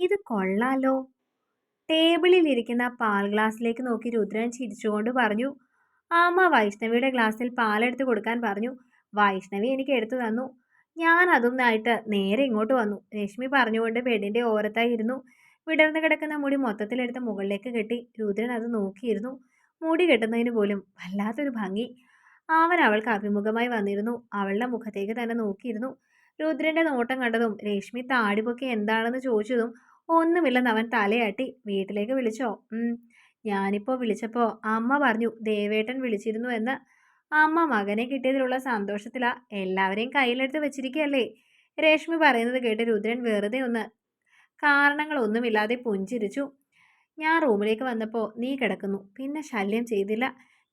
ഇത് കൊള്ളാലോ. ടേബിളിൽ ഇരിക്കുന്ന പാൽ ഗ്ലാസ്സിലേക്ക് നോക്കി രുദ്രൻ ചിരിച്ചുകൊണ്ട് പറഞ്ഞു അമ്മ വൈഷ്ണവിയുടെ ഗ്ലാസ്സിൽ പാലെടുത്ത് കൊടുക്കാൻ പറഞ്ഞു. വൈഷ്ണവി എനിക്ക് എടുത്തു തന്നു. ഞാൻ അതൊന്നായിട്ട് നേരെ ഇങ്ങോട്ട് വന്നു. രശ്മി പറഞ്ഞുകൊണ്ട് ബെഡിന്റെ ഓരത്തായി ഇരുന്നു. വിടർന്നു കിടക്കുന്ന മുടി മൊത്തത്തിലെടുത്ത് മുകളിലേക്ക് കെട്ടി രുദ്രൻ അത് നോക്കിയിരുന്നു. മുടി കെട്ടുന്നതിന് പോലും വല്ലാത്തൊരു ഭംഗി. അവൻ അവൾക്ക് അഭിമുഖമായി വന്നിരുന്നു. അവളുടെ മുഖത്തേക്ക് തന്നെ നോക്കിയിരുന്നു. രുദ്രന്റെ നോട്ടം കണ്ടതും രശ്മി താടിപൊക്കെ എന്താണെന്ന് ചോദിച്ചതും ഒന്നുമില്ലെന്ന് അവൻ തലയാട്ടി വീട്ടിലേക്ക് വിളിച്ചോ? ഞാനിപ്പോൾ വിളിച്ചപ്പോൾ അമ്മ പറഞ്ഞു ദേവേട്ടൻ വിളിച്ചിരുന്നു എന്ന്. അമ്മ മകനെ കിട്ടിയതിലുള്ള സന്തോഷത്തിലാ എല്ലാവരെയും കയ്യിലെടുത്ത് വെച്ചിരിക്കുകയല്ലേ രേഷ്മി പറയുന്നത് കേട്ട് രുദ്രൻ വെറുതെ ഒന്ന് കാരണങ്ങളൊന്നുമില്ലാതെ പുഞ്ചിരിച്ചു. ഞാൻ റൂമിലേക്ക് വന്നപ്പോൾ നീ കിടക്കുന്നു. പിന്നെ ശല്യം ചെയ്തില്ല.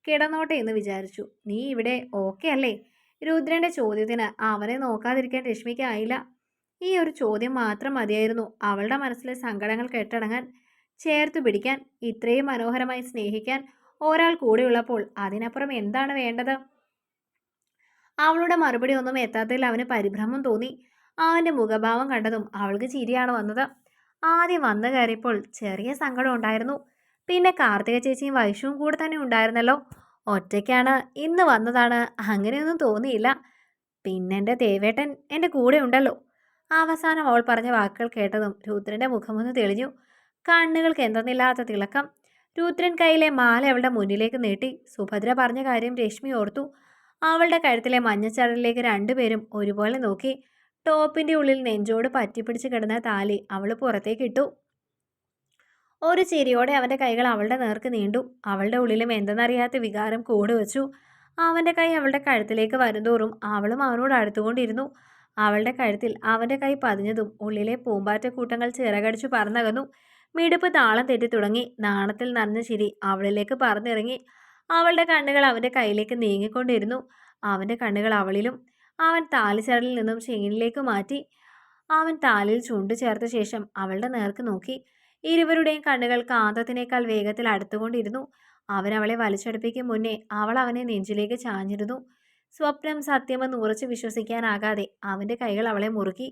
കിടന്നോട്ടെ എന്ന് വിചാരിച്ചു. നീ ഇവിടെ ഓക്കെ അല്ലേ? രുദ്രന്റെ ചോദ്യത്തിന് അവനെ നോക്കാതിരിക്കാൻ രശ്മിക്കായില്ല. ഈ ഒരു ചോദ്യം മാത്രം മതിയായിരുന്നു. അവളുടെ മനസ്സിലെ സങ്കടങ്ങൾ കെട്ടടങ്ങാൻ ചേർത്ത് പിടിക്കാൻ ഇത്രയും മനോഹരമായി സ്നേഹിക്കാൻ ഒരാൾ കൂടെയുള്ളപ്പോൾ അതിനപ്പുറം എന്താണ് വേണ്ടത്? അവളുടെ മറുപടി ഒന്നും എത്താത്തതിൽ അവന് പരിഭ്രമം തോന്നി. അവന്റെ മുഖഭാവം കണ്ടതും അവൾക്ക് ചിരിയാണ് വന്നത്. ആദ്യം വന്നു കയറിയപ്പോൾ ചെറിയ സങ്കടം ഉണ്ടായിരുന്നു. പിന്നെ കാർത്തിക ചേച്ചിയും വൈഷുവും കൂടെ തന്നെ ഉണ്ടായിരുന്നല്ലോ. ഒറ്റയ്ക്കാണ് ഇന്ന് വന്നതാണ്. അങ്ങനെയൊന്നും തോന്നിയില്ല. പിന്നെ എന്റെ ദേവേട്ടൻ എന്റെ കൂടെ ഉണ്ടല്ലോ. അവസാനം അവൾ പറഞ്ഞ വാക്കുകൾ കേട്ടതും രുദ്രന്റെ മുഖമൊന്ന് തെളിഞ്ഞു. കണ്ണുകൾക്ക് എന്തെന്നില്ലാത്ത തിളക്കം. രുദ്രൻ കയ്യിലെ മാല അവളുടെ മുന്നിലേക്ക് നീട്ടി. സുഭദ്ര പറഞ്ഞ കാര്യം രശ്മി ഓർത്തു. അവളുടെ കഴുത്തിലെ മഞ്ഞച്ചടലിലേക്ക് രണ്ടുപേരും ഒരുപോലെ നോക്കി. ടോപ്പിന്റെ ഉള്ളിൽ നെഞ്ചോട് പറ്റിപ്പിടിച്ച് കിടന്ന താലി അവൾ പുറത്തേക്ക് ഇട്ടു. ഒരു ചിരിയോടെ അവന്റെ കൈകൾ അവളുടെ നേർക്ക് നീണ്ടു. അവളുടെ ഉള്ളിലും എന്തെന്നറിയാത്ത വികാരം കൂടുവച്ചു അവന്റെ കൈ അവളുടെ കഴുത്തിലേക്ക് വരുന്തോറും അവളും അവനോട് അടുത്തുകൊണ്ടിരുന്നു. അവളുടെ കഴുത്തിൽ അവന്റെ കൈ പതിഞ്ഞതും ഉള്ളിലെ പൂമ്പാറ്റക്കൂട്ടങ്ങൾ ചിറകടിച്ചു പറന്നകന്നു. മിടുപ്പ് താളം തെറ്റി തുടങ്ങി. നാണത്തിൽ നനഞ്ഞ ചിരി അവളിലേക്ക് പറന്നിറങ്ങി. അവളുടെ കണ്ണുകൾ അവന്റെ കയ്യിലേക്ക് നീങ്ങിക്കൊണ്ടിരുന്നു. അവന്റെ കണ്ണുകൾ അവളിലും. അവൻ താലിച്ചരലിൽ നിന്നും ചെയിനിലേക്ക് മാറ്റി. അവൻ താലിൽ ചുണ്ടു ചേർത്ത ശേഷം അവളുടെ നേർക്ക് നോക്കി. ഇരുവരുടെയും കണ്ണുകൾ കാന്തത്തിനേക്കാൾ വേഗത്തിൽ അടുത്തുകൊണ്ടിരുന്നു. അവൻ അവളെ വലിച്ചടുപ്പിക്കും മുന്നേ അവൾ അവനെ നെഞ്ചിലേക്ക് ചാഞ്ഞിരുന്നു. സ്വപ്നം സത്യമെന്ന് ഉറച്ചു വിശ്വസിക്കാനാകാതെ അവന്റെ കൈകൾ അവളെ മുറുക്കി.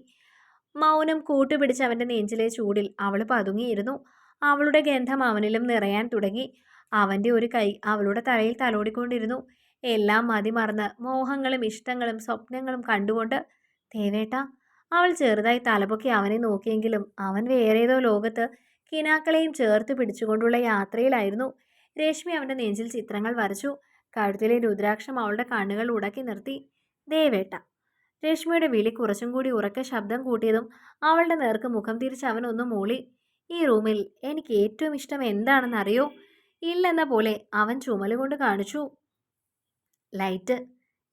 മൗനം കൂട്ടുപിടിച്ച് അവന്റെ നെഞ്ചിലെ ചൂടിൽ അവൾ പതുങ്ങിയിരുന്നു. അവളുടെ ഗന്ധം അവനിലും നിറയാൻ തുടങ്ങി. അവന്റെ ഒരു കൈ അവളുടെ തലയിൽ തലോടിക്കൊണ്ടിരുന്നു. എല്ലാം മതിമറന്ന് മോഹങ്ങളും ഇഷ്ടങ്ങളും സ്വപ്നങ്ങളും കണ്ടുകൊണ്ട് ദേവേട്ട അവൾ ചെറുതായി തലപൊക്കി അവനെ നോക്കിയെങ്കിലും അവൻ വേറേതോ ലോകത്ത് കിനാക്കളെയും ചേർത്ത് പിടിച്ചുകൊണ്ടുള്ള യാത്രയിലായിരുന്നു. രശ്മി അവന്റെ നെഞ്ചിൽ ചിത്രങ്ങൾ വരച്ചു. കഴുത്തിലെ രുദ്രാക്ഷം അവളുടെ കണ്ണുകൾ ഉടക്കി നിർത്തി ദേവേട്ട രശ്മിയുടെ വിളി കുറച്ചും കൂടി ഉറക്കെ ശബ്ദം കൂട്ടിയതും അവളുടെ നേർക്ക് മുഖം തിരിച്ച് അവൻ ഒന്ന് മൂളി ഈ റൂമിൽ എനിക്ക് ഏറ്റവും ഇഷ്ടം എന്താണെന്നറിയോ? ഇല്ലെന്ന പോലെ അവൻ ചുമലുകൊണ്ട് കാണിച്ചു. ലൈറ്റ്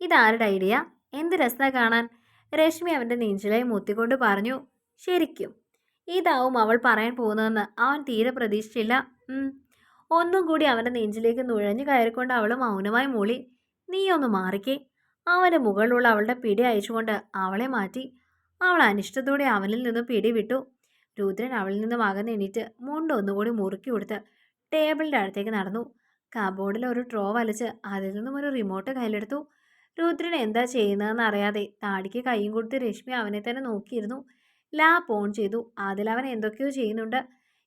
ഇതാരുടെ ഐഡിയ? എന്ത് രസ കാണാൻ? രശ്മി അവന്റെ നെഞ്ചിലായി മുത്തിക്കൊണ്ട് പറഞ്ഞു ശരിക്കും. ഇതാവും അവൾ പറയാൻ പോകുന്നതെന്ന് അവൻ തീരെ പ്രതീക്ഷിച്ചില്ല. ഒന്നും കൂടി അവന്റെ നെഞ്ചിലേക്ക് നുഴഞ്ഞു കയറിക്കൊണ്ട് അവൾ മൗനമായി മൂളി നീ ഒന്ന് മാറിക്കേ. അവന്റെ മുകളിലുള്ള അവളുടെ പിടി അയച്ചുകൊണ്ട് അവളെ മാറ്റി. അവൾ അനിഷ്ടത്തോടെ അവനിൽ നിന്ന് പിടി വിട്ടു. രുദ്രൻ അവളിൽ നിന്നും അകന്നെണീറ്റ് മുണ്ട് ഒന്നുകൂടി മുറുക്കി കൊടുത്ത് ടേബിളിന്റെ അടുത്തേക്ക് നടന്നു. കബോർഡിൽ ഒരു ട്രോ വലിച്ച് അതിൽ നിന്നും ഒരു റിമോട്ട് കയ്യിലെടുത്തു. രുദ്രൻ എന്താ ചെയ്യുന്നതെന്ന് അറിയാതെ താടിക്ക് കൈയും കൊടുത്ത് രശ്മി അവനെ തന്നെ നോക്കിയിരുന്നു. ലാപ്പ് ഓൺ ചെയ്തു. അതിലവൻ എന്തൊക്കെയോ ചെയ്യുന്നുണ്ട്.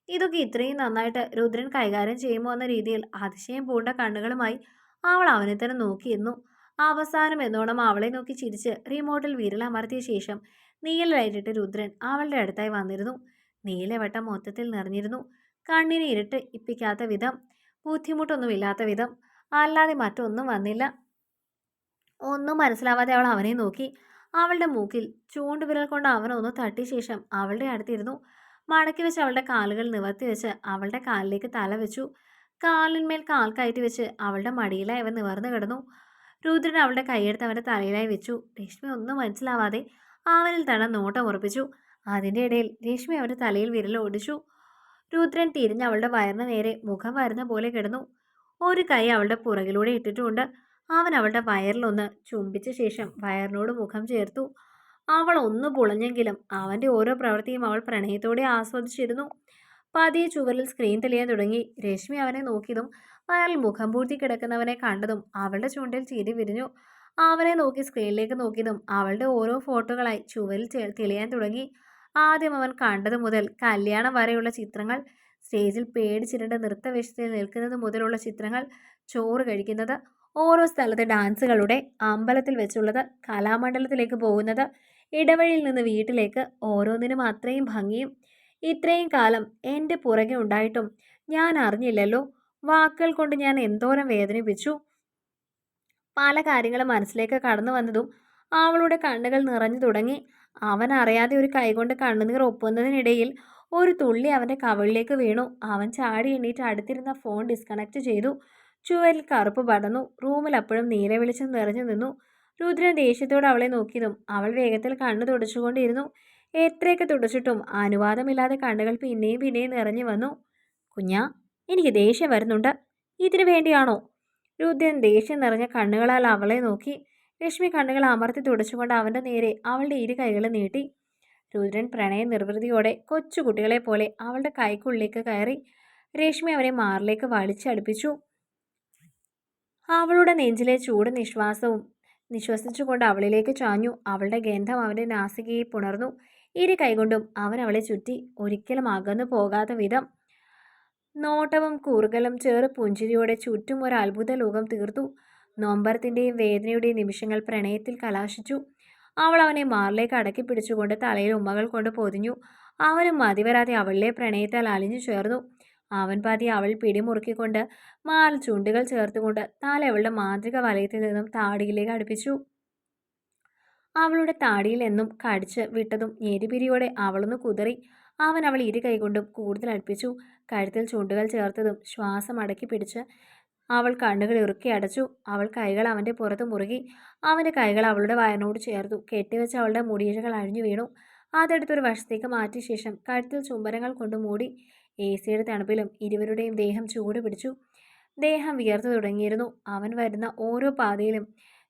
ഇതൊക്കെ ഇത്രയും നന്നായിട്ട് രുദ്രൻ കൈകാര്യം ചെയ്യുമോ എന്ന രീതിയിൽ അതിശയം പൂണ്ട കണ്ണുകളുമായി അവൾ അവനെ തന്നെ നോക്കിയിരുന്നു അവസാനം എന്നോണം അവളെ നോക്കി ചിരിച്ച് റിമോട്ടിൽ വിരലമർത്തിയ ശേഷം നീല ലൈറ്റിട്ട് രുദ്രൻ അവളുടെ അടുത്തായി വന്നിരുന്നു. നീലവട്ടം മൊത്തത്തിൽ നിറഞ്ഞിരുന്നു. കണ്ണിനെ ഇരുട്ട് ഇപ്പിക്കാത്ത വിധം ബുദ്ധിമുട്ടൊന്നുമില്ലാത്ത വിധം അല്ലാതെ മറ്റൊന്നും വന്നില്ല. ഒന്നും മനസ്സിലാവാതെ അവൾ അവനെ നോക്കി. അവളുടെ മൂക്കിൽ ചൂണ്ടുവിരൽ കൊണ്ട് അവനൊന്ന് തട്ടിയ ശേഷം അവളുടെ അടുത്തിരുന്നു. മടക്കി വെച്ച് അവളുടെ കാലുകൾ നിവർത്തി വെച്ച് അവളുടെ കാലിലേക്ക് തല വെച്ചു. കാലിന്മേൽ കാൽ കയറ്റി വെച്ച് അവളുടെ മടിയിലായി അവൻ നിവർന്നു കിടന്നു. രുദ്രൻ അവളുടെ കൈയെടുത്ത് അവന്റെ തലയിലായി വെച്ചു. രശ്മി ഒന്നും മനസ്സിലാവാതെ അവനിൽ തന്നെ നോട്ടം ഉറപ്പിച്ചു. അതിന്റെ ഇടയിൽ രശ്മി അവന്റെ തലയിൽ വിരൽ ഓടിച്ചു. രുദ്രൻ തിരിഞ്ഞ് അവളുടെ വയറിന് നേരെ മുഖം വരുന്ന പോലെ കിടന്നു. ഒരു കൈ അവളുടെ പുറകിലൂടെ ഇട്ടിട്ടുമുണ്ട് അവൻ അവളുടെ വയറിലൊന്ന് ചുംബിച്ച ശേഷം വയറിനോട് മുഖം ചേർത്തു. അവൾ ഒന്ന് പുളഞ്ഞെങ്കിലും അവന്റെ ഓരോ പ്രവൃത്തിയും അവൾ പ്രണയത്തോടെ ആസ്വദിച്ചിരുന്നു. പതിയെ ചുവരിൽ സ്ക്രീൻ തെളിയാൻ തുടങ്ങി. രശ്മി അവനെ നോക്കിയതും അയാൾ മുഖം പൂർത്തി കിടക്കുന്നവനെ കണ്ടതും അവളുടെ ചുണ്ടിൽ ചിരി വിരിഞ്ഞു. അവനെ നോക്കി സ്ക്രീനിലേക്ക് നോക്കിയതും അവളുടെ ഓരോ ഫോട്ടോകളായി ചുവരിൽ തെളിയാൻ തുടങ്ങി. ആദ്യം അവൻ കണ്ടത് മുതൽ കല്യാണം വരെയുള്ള ചിത്രങ്ങൾ സ്റ്റേജിൽ പേടിച്ചിരണ്ട നൃത്തവേഷത്തിൽ നിൽക്കുന്നത് മുതലുള്ള ചിത്രങ്ങൾ ചോറ് കഴിക്കുന്നത് ഓരോ സ്ഥലത്തെ ഡാൻസുകളുടെ അമ്പലത്തിൽ വെച്ചുള്ളത് കലാമണ്ഡലത്തിലേക്ക് പോകുന്നത് ഇടവഴിയിൽ നിന്ന് വീട്ടിലേക്ക് ഓരോന്നിനും അത്രയും ഭംഗിയും ഇത്രയും കാലം എന്റെ പുറകെ ഉണ്ടായിട്ടും ഞാൻ അറിഞ്ഞില്ലല്ലോ. വാക്കുകൾ കൊണ്ട് ഞാൻ എന്തോരം വേദനിപ്പിച്ചു. പല കാര്യങ്ങളും മനസ്സിലേക്ക് കടന്നു വന്നതും അവളുടെ കണ്ണുകൾ നിറഞ്ഞു തുടങ്ങി. അവൻ അറിയാതെ ഒരു കൈകൊണ്ട് കണ്ണുനീർ ഒപ്പുന്നതിനിടയിൽ ഒരു തുള്ളി അവന്റെ കവളിലേക്ക് വീണു. അവൻ ചാടി എണ്ണീറ്റ് അടുത്തിരുന്ന ഫോൺ ഡിസ്കണക്ട് ചെയ്തു. ചുവരിൽ കറുപ്പ് പടന്നു റൂമിൽ അപ്പോഴും നീല വെളിച്ചം നിറഞ്ഞു നിന്നു. രുദ്രൻ ദേഷ്യത്തോടെ അവളെ നോക്കിയതും അവൾ വേഗത്തിൽ കണ്ണു തുടച്ചുകൊണ്ടിരുന്നു. എത്രയൊക്കെ തുടച്ചിട്ടും അനുവാദമില്ലാതെ കണ്ണുകൾ പിന്നെയും പിന്നെയും നിറഞ്ഞു വന്നു. കുഞ്ഞാ എനിക്ക് ദേഷ്യം വരുന്നുണ്ട്. ഇതിനു വേണ്ടിയാണോ? രുദ്രൻ ദേഷ്യം നിറഞ്ഞ കണ്ണുകളാൽ അവളെ നോക്കി. രശ്മി കണ്ണുകൾ അമർത്തി തുടച്ചുകൊണ്ട് അവന്റെ നേരെ അവളുടെ ഇരു കൈകൾ നീട്ടി. രുദ്രൻ പ്രണയ നിർവൃതിയോടെ കൊച്ചുകുട്ടികളെ പോലെ അവളുടെ കൈക്കുള്ളിലേക്ക് കയറി. രശ്മി അവനെ മാറിലേക്ക് വലിച്ചടുപ്പിച്ചു. അവളുടെ നെഞ്ചിലെ ചൂട് നിശ്വാസവും നിശ്വസിച്ചുകൊണ്ട് അവളിലേക്ക് ചാഞ്ഞു. അവളുടെ ഗന്ധം അവന്റെ നാസികയെ പുണർന്നു. ഇരു കൈകൊണ്ടും അവൻ അവളെ ചുറ്റി ഒരിക്കലും അകന്നു പോകാത്ത വിധം നോട്ടവും കൂറുകലും ചെറു പുഞ്ചിരിയോടെ ചുറ്റും ഒരു അത്ഭുത ലോകം തീർത്തു. നൊമ്പരത്തിന്റെയും വേദനയുടെയും നിമിഷങ്ങൾ പ്രണയത്തിൽ കലാശിച്ചു. അവൾ അവനെ മാറിലേക്ക് അടക്കി പിടിച്ചുകൊണ്ട് തലയിൽ ഉമ്മകൾ കൊണ്ട് പൊതിഞ്ഞു. അവനും മതിവരാതെ അവളിലെ പ്രണയത്താൽ അലിഞ്ഞു ചേർന്നു. അവൻ പാതി അവൾ പിടിമുറുക്കിക്കൊണ്ട് മാൽ ചുണ്ടുകൾ ചേർത്തുകൊണ്ട് തല അവളുടെ മാതൃക വലയത്തിൽ നിന്നും താടിയിലേക്ക് അടുപ്പിച്ചു. അവളുടെ താടിയിൽ എന്നും കടിച്ച് വിട്ടതും ഞെരിപിരിയോടെ അവളൊന്ന് കുതറി അവൻ അവൾ ഇരു കൈകൊണ്ടും കൂടുതൽ അടുപ്പിച്ചു. കഴുത്തിൽ ചുണ്ടുകൾ ചേർത്തതും ശ്വാസം അടക്കി പിടിച്ച് അവൾ കണ്ണുകൾ ഇറുക്കി അടച്ചു. അവൾ കൈകൾ അവന്റെ പുറത്ത് മുറുകി അവന്റെ കൈകൾ അവളുടെ വയറിനോട് ചേർത്തു. കെട്ടിവെച്ച അവളുടെ മുടിയിഴകൾ അഴിഞ്ഞു വീണു. അതെടുത്തൊരു വശത്തേക്ക് മാറ്റിയ ശേഷം കഴുത്തിൽ ചുംബനങ്ങൾ കൊണ്ട് മൂടി എ സിയുടെ തണുപ്പിലും ഇരുവരുടെയും ദേഹം ചൂട് പിടിച്ചു. ദേഹം വിയർത്തു തുടങ്ങിയിരുന്നു. അവൻ വരുന്ന ഓരോ പാതയിലും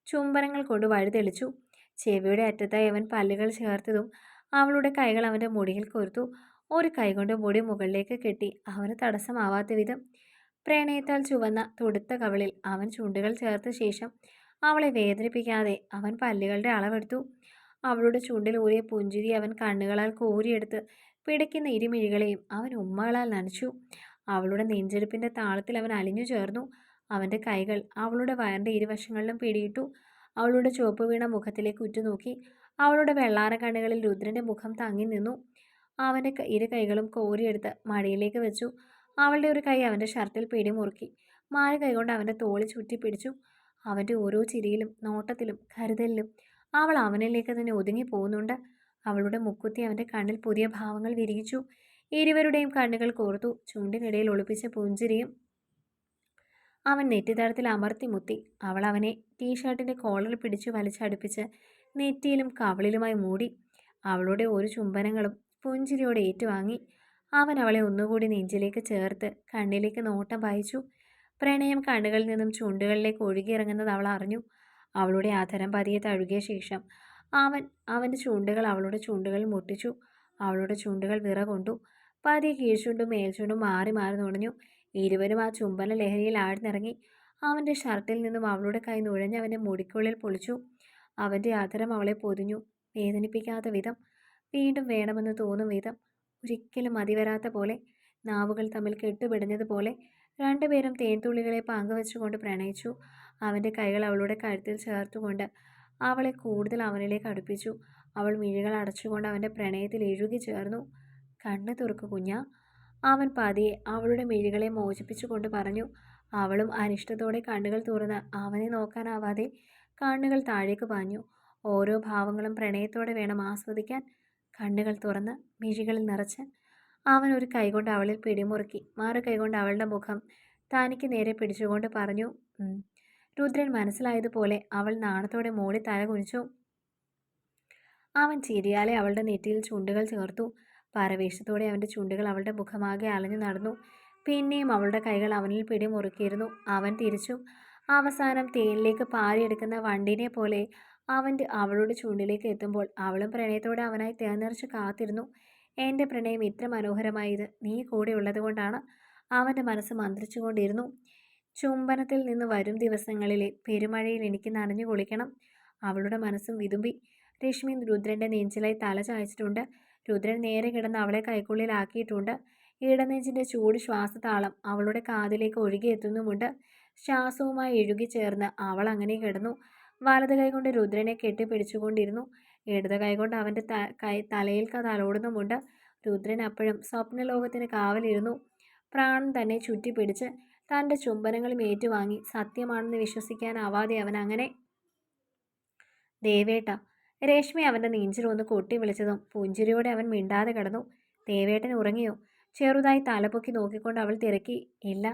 ചുംബനങ്ങൾ കൊണ്ട് വഴുതെളിച്ചു ചെവിയുടെ അറ്റത്തായി അവൻ പല്ലുകൾ ചേർത്തതും അവളുടെ കൈകൾ അവന്റെ മുടിയിൽ കൊരുത്തു. ഒരു കൈകൊണ്ട് മുടി മുകളിലേക്ക് കെട്ടി അവന് തടസ്സമാവാത്ത വിധം പ്രണയത്താൽ ചുവന്ന തുടുത്ത കവിളിൽ അവൻ ചുണ്ടുകൾ ചേർത്ത ശേഷം അവളെ വേദനിപ്പിക്കാതെ അവൻ പല്ലുകളുടെ അളവെടുത്തു. അവളുടെ ചുണ്ടിൽ ഊരിയ പുഞ്ചിരി അവൻ കണ്ണുകളാൽ കോരിയെടുത്ത് പിടയ്ക്കുന്ന ഇരുമിഴികളെയും അവൻ ഉമ്മകളാൽ നനച്ചു. അവളുടെ നെഞ്ചെടുപ്പിന്റെ താളത്തിൽ അവൻ അലിഞ്ഞു ചേർന്നു. അവന്റെ കൈകൾ അവളുടെ വയറിന്റെ ഇരുവശങ്ങളിലും പിടിയിട്ടു. അവളുടെ ചുവപ്പ് വീണ മുഖത്തിലേക്ക് ഉറ്റുനോക്കി. അവളുടെ വെള്ളാര കണ്ണുകളിൽ രുദ്രന്റെ മുഖം തങ്ങി നിന്നു. അവന്റെ ഇരു കൈകളും കോരിയെടുത്ത് മടിയിലേക്ക് വെച്ചു. അവളുടെ ഒരു കൈ അവന്റെ ഷർട്ടിൽ പിടിമുറുക്കി. മാറി കൈകൊണ്ട് അവന്റെ തോളി ചുറ്റി പിടിച്ചു അവന്റെ ഓരോ ചിരിയിലും നോട്ടത്തിലും കരുതലിലും അവൾ അവനിലേക്ക് തന്നെ ഒതുങ്ങി പോകുന്നുണ്ട്. അവളുടെ മുക്കുത്തി അവന്റെ കണ്ണിൽ പുതിയ ഭാവങ്ങൾ വിരിയിച്ചു. ഇരുവരുടെയും കണ്ണുകൾ കോർത്തു. ചുണ്ടിനിടയിൽ ഒളിപ്പിച്ച പുഞ്ചിരിയും അവൻ നെറ്റിത്തടത്തിൽ അമർത്തി മുത്തി. അവൾ അവനെ ടീഷർട്ടിന്റെ കോളർ പിടിച്ചു വലിച്ചടുപ്പിച്ച് നെറ്റിയിലും കവളിലുമായി മൂടി. അവളുടെ ഒരു ചുംബനങ്ങളും പുഞ്ചിരിയോടെ ഏറ്റുവാങ്ങി. അവൻ അവളെ ഒന്നുകൂടി നെഞ്ചിലേക്ക് ചേർത്ത് കണ്ണിലേക്ക് നോട്ടം വായിച്ചു പ്രണയം കണ്ണുകളിൽ നിന്നും ചുണ്ടുകളിലേക്ക് ഒഴുകിയിറങ്ങുന്നത് അവൾ അറിഞ്ഞു. അവളുടെ ആധരം പതിയെ തഴുകിയ ശേഷം അവൻ അവന്റെ ചൂണ്ടുകൾ അവളുടെ ചൂണ്ടുകളിൽ മുട്ടിച്ചു. അവളുടെ ചുണ്ടുകൾ വിറകൊണ്ടു പതിയെ കീഴ്ചുണ്ടും മേൽചുണ്ടും മാറി മാറി നുണഞ്ഞു. ഇരുവരും ആ ചുംബന ലഹരിയിൽ ആഴ്ന്നിറങ്ങി. അവന്റെ ഷർട്ടിൽ നിന്നും അവളുടെ കൈ നുഴഞ്ഞ് അവന്റെ മുടിക്കുള്ളിൽ പൊളിച്ചു. അവന്റെ ആദരം അവളെ പൊതിഞ്ഞു. വേദനിപ്പിക്കാത്ത വിധം. വീണ്ടും വേണമെന്ന് തോന്നും വിധം. ഒരിക്കലും മതിവരാത്ത പോലെ. നാവുകൾ തമ്മിൽ കെട്ടുപിടഞ്ഞതുപോലെ രണ്ടുപേരും തേൻതുള്ളികളെ പങ്കുവെച്ചുകൊണ്ട് പ്രണയിച്ചു. അവന്റെ കൈകൾ അവളുടെ കഴുത്തിൽ ചേർത്തുകൊണ്ട് അവളെ കൂടുതൽ അവനിലേക്ക് അടുപ്പിച്ചു. അവൾ മിഴികൾ അടച്ചുകൊണ്ട് അവന്റെ പ്രണയത്തിൽ എഴുകി ചേർന്നു. കണ്ണ് തുറക്കു കുഞ്ഞ. അവൻ പതിയെ അവളുടെ മിഴികളെ മോചിപ്പിച്ചുകൊണ്ട് പറഞ്ഞു. അവളും അനിഷ്ടത്തോടെ കണ്ണുകൾ തുറന്ന് അവനെ നോക്കാനാവാതെ കണ്ണുകൾ താഴേക്ക് പാഞ്ഞു. ഓരോ ഭാവങ്ങളും പ്രണയത്തോടെ വേണം ആസ്വദിക്കാൻ. കണ്ണുകൾ തുറന്ന് മിഴികളിൽ നിറച്ച് അവൻ ഒരു കൈകൊണ്ട് അവളിൽ പിടിമുറുക്കി. മാറു കൈകൊണ്ട് അവളുടെ മുഖം തനിക്ക് നേരെ പിടിച്ചുകൊണ്ട് പറഞ്ഞു രുദ്രൻ മനസ്സിലായതുപോലെ അവൾ നാണത്തോടെ മോളി തല കുനിച്ചു. അവൻ ചിരിയാലെ അവളുടെ നെറ്റിയിൽ ചുണ്ടുകൾ ചേർത്തു. പരവേശത്തോടെ അവന്റെ ചുണ്ടുകൾ അവളുടെ മുഖമാകെ അലഞ്ഞു നടന്നു. പിന്നെയും അവളുടെ കൈകൾ അവനിൽ പിടിമുറുക്കിയിരുന്നു. അവൻ തിരിച്ചു. അവസാനം തേനിലേക്ക് പാലിയെടുക്കുന്ന വണ്ടിനെ പോലെ അവന്റെ അവളുടെ ചുണ്ടിലേക്ക് എത്തുമ്പോൾ അവളും പ്രണയത്തോടെ അവനായി തേർന്നിറച്ച് കാത്തിരുന്നു. എന്റെ പ്രണയം ഇത്ര മനോഹരമായത് നീ കൂടെ ഉള്ളതുകൊണ്ടാണ്? അവന്റെ മനസ്സ് മന്ത്രിച്ചുകൊണ്ടിരുന്നു. ചുംബനത്തിൽ നിന്ന് വരും ദിവസങ്ങളിലെ പെരുമഴയിൽ എനിക്ക് നനഞ്ഞു കുളിക്കണം. അവളുടെ മനസ്സും വിതുമ്പി. രശ്മി രുദ്രന്റെ നെഞ്ചിലായി തല ചായച്ചിട്ടുണ്ട്. രുദ്രൻ നേരെ കിടന്ന് അവളെ കൈക്കുള്ളിലാക്കിയിട്ടുണ്ട് ഇടനെഞ്ചിന്റെ ചൂട് ശ്വാസതാളം അവളുടെ കാതിലേക്ക് ഒഴുകിയെത്തുന്നുമുണ്ട് ശ്വാസവുമായി ഇഴുകിച്ചേർന്ന് അവൾ അങ്ങനെ കിടന്നു. വലത് കൈകൊണ്ട് രുദ്രനെ കെട്ടിപ്പിടിച്ചുകൊണ്ടിരുന്നു. ഇടത് കൈകൊണ്ട് അവന്റെ ത കൈ തലയിൽ തലോടുന്നുമുണ്ട് രുദ്രൻ അപ്പോഴും സ്വപ്നലോകത്തിന് കാവലിരുന്നു. പ്രാണൻ തന്നെ ചുറ്റിപ്പിടിച്ച് തന്റെ ചുംബനങ്ങളും ഏറ്റുവാങ്ങി. സത്യമാണെന്ന് വിശ്വസിക്കാനാവാതെ അവൻ അങ്ങനെ ദേവേട്ട രേഷ്മി അവന്റെ നെഞ്ചിലൊന്ന് കൊട്ടി വിളിച്ചതും പുഞ്ചിരിയോടെ അവൻ മിണ്ടാതെ കിടന്നു. ദേവേട്ടൻ ഉറങ്ങിയോ? ചെറുതായി തലപൊക്കി നോക്കിക്കൊണ്ട് അവൾ തിരക്കി. ഇല്ല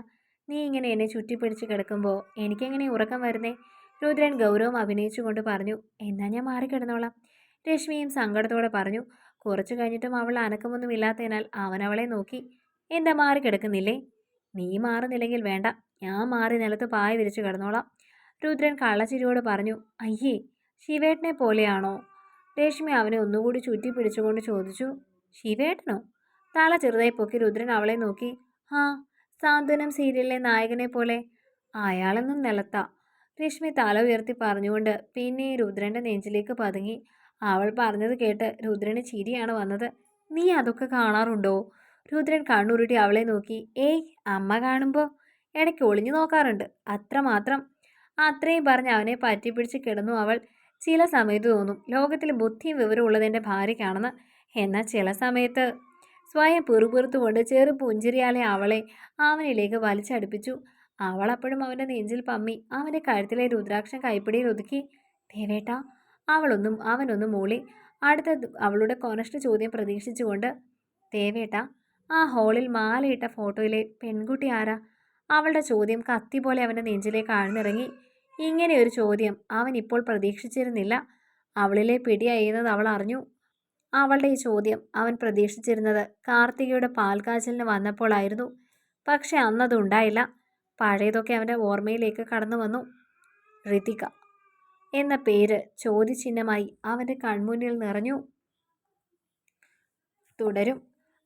നീ ഇങ്ങനെ എന്നെ ചുറ്റിപ്പിടിച്ച് കിടക്കുമ്പോൾ എനിക്കെങ്ങനെ ഉറക്കം വരുന്നേ? രുദ്രൻ ഗൗരവം അഭിനയിച്ചുകൊണ്ട് പറഞ്ഞു എന്നാ ഞാൻ മാറിക്കിടന്നോളാം രശ്മിയും സങ്കടത്തോടെ പറഞ്ഞു. കുറച്ചു കഴിഞ്ഞിട്ടും അവൾ അനക്കമൊന്നുമില്ലാത്തതിനാൽ അവൻ അവളെ നോക്കി. എന്താ മാറി കിടക്കുന്നില്ലേ നീ മാറുന്നില്ലെങ്കിൽ വേണ്ട. ഞാൻ മാറി നിലത്ത് പായ വിരിച്ച് കിടന്നോളാം. രുദ്രൻ കള്ളച്ചിരിയോട് പറഞ്ഞു അയ്യേ ശിവേട്ടനെ പോലെയാണോ? രേഷ്മി അവനെ ഒന്നുകൂടി ചുറ്റി പിടിച്ചുകൊണ്ട് ചോദിച്ചു ശിവേട്ടനോ? തല ചെറുതായി പൊക്കി രുദ്രൻ അവളെ നോക്കി ആ സാന്ത്വനം സീരിയലിലെ നായകനെ പോലെ. അയാളെന്നും നിലത്ത. രശ്മി തല ഉയർത്തി പറഞ്ഞുകൊണ്ട് പിന്നെ രുദ്രന്റെ നെഞ്ചിലേക്ക് പതുങ്ങി. അവൾ പറഞ്ഞത് കേട്ട് രുദ്രന് ചിരിയാണ് വന്നത്. നീ അതൊക്കെ കാണാറുണ്ടോ? രുദ്രൻ കണ്ണുരുട്ടി അവളെ നോക്കി. ഏയ് അമ്മ കാണുമ്പോൾ ഇടയ്ക്ക് ഒളിഞ്ഞു നോക്കാറുണ്ട്. അത്രമാത്രം അത്രയും പറഞ്ഞ് അവനെ പറ്റിപ്പിടിച്ച് കിടന്നു അവൾ. ചില സമയത്ത് തോന്നും ലോകത്തിൽ ബുദ്ധിയും വിവരവും ഉള്ളതെന്റെ ഭാര്യയ്ക്കാണെന്ന്. എന്നാൽ ചില സമയത്ത് സ്വയം പെറുപെറുത്തുകൊണ്ട് ചെറു പുഞ്ചിരിയാലെ അവളെ അവനിലേക്ക് വലിച്ചടുപ്പിച്ചു. അവൾ അപ്പോഴും അവന്റെ നെഞ്ചിൽ പമ്മി. അവന്റെ കഴുത്തിലെ രുദ്രാക്ഷം കൈപ്പിടിയിൽ ഒതുക്കി. ദേവേട്ട അവളൊന്നും അവനൊന്നും മൂളി. അടുത്ത അവളുടെ കൊനഷ്ട ചോദ്യം പ്രതീക്ഷിച്ചുകൊണ്ട് ദേവേട്ട ആ ഹോളിൽ മാലയിട്ട ഫോട്ടോയിലെ പെൺകുട്ടി ആരാ? അവളുടെ ചോദ്യം കത്തി പോലെ അവന്റെ നെഞ്ചിലേക്ക് ആഴ്ന്നിറങ്ങി. ഇങ്ങനെ ഒരു ചോദ്യം അവൻ ഇപ്പോൾ പ്രതീക്ഷിച്ചിരുന്നില്ല. അവളിലെ പിടിയയ്യുന്നത് അവൾ അറിഞ്ഞു. അവളുടെ ഈ ചോദ്യം അവൻ പ്രതീക്ഷിച്ചിരുന്നത് കാർത്തികയുടെ പാൽക്കാച്ചലിന് വന്നപ്പോഴായിരുന്നു പക്ഷെ അന്നതുണ്ടായില്ല പഴയതൊക്കെ അവന്റെ ഓർമ്മയിലേക്ക് കടന്നു വന്നു. ഋതിക എന്ന പേര് ചോദ്യചിഹ്നമായി അവന്റെ കൺമുന്നിൽ നിറഞ്ഞു. തുടരും.